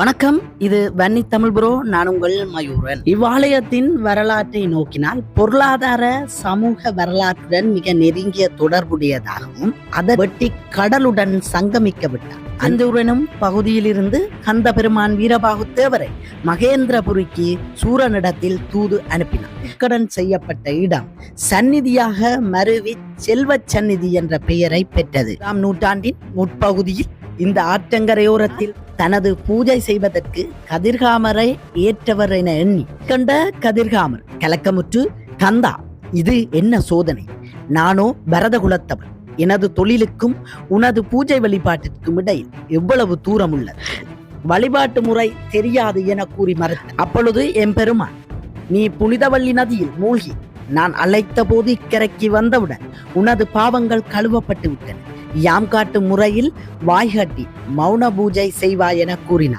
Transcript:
வணக்கம் இது வன்னி தமிழ் புரோ நான் உங்கள் மயூரன். இவ்வாலயத்தின் வரலாற்றை நோக்கினால் பொருளாதார சமூக வரலாற்றுடன் மிக நெருங்கிய தொடர்புடையதாகவும் அதை வெட்டி கடலுடன் சங்கமிக்க விட்டார். அந்தூரனும் பகுதியிலிருந்து கந்த பெருமான் வீரபாகு தேவரை மகேந்திரபுரிக்கு சூரனிடத்தில் தூது அனுப்பினார். கடன் செய்யப்பட்ட இடம் சந்நிதியாக மருவி செல்வ சந்நிதி என்ற பெயரை பெற்றது. ஆம் நூற்றாண்டின் முற்பகுதியில் இந்த ஆற்றங்கரையோரத்தில் தனது பூஜை செய்வதற்கு கதிர்காமரை ஏற்றவர் என எண்ணி கண்ட கதிர்காமர் கலக்கமுற்று கந்தா இது என்ன சோதனை? நானோ பரதகுலத்தவன் எனது தொழிலுக்கும் உனது பூஜை வழிபாட்டிற்கும் இடையில் எவ்வளவு தூரம் உள்ளது? வழிபாட்டு முறை தெரியாது என கூறி மறுத்த அப்பொழுது எம்பெருமான் நீ புனிதவள்ளி நதியில் மூழ்கி நான் அழைத்த போது இக்கரைக்கு வந்தவுடன் உனது பாவங்கள் கழுவப்பட்டு விட்டன. யாம் காட்டும் முறையில் வாய்கட்டி மௌன பூஜை செய்வாய் என கூறினார்.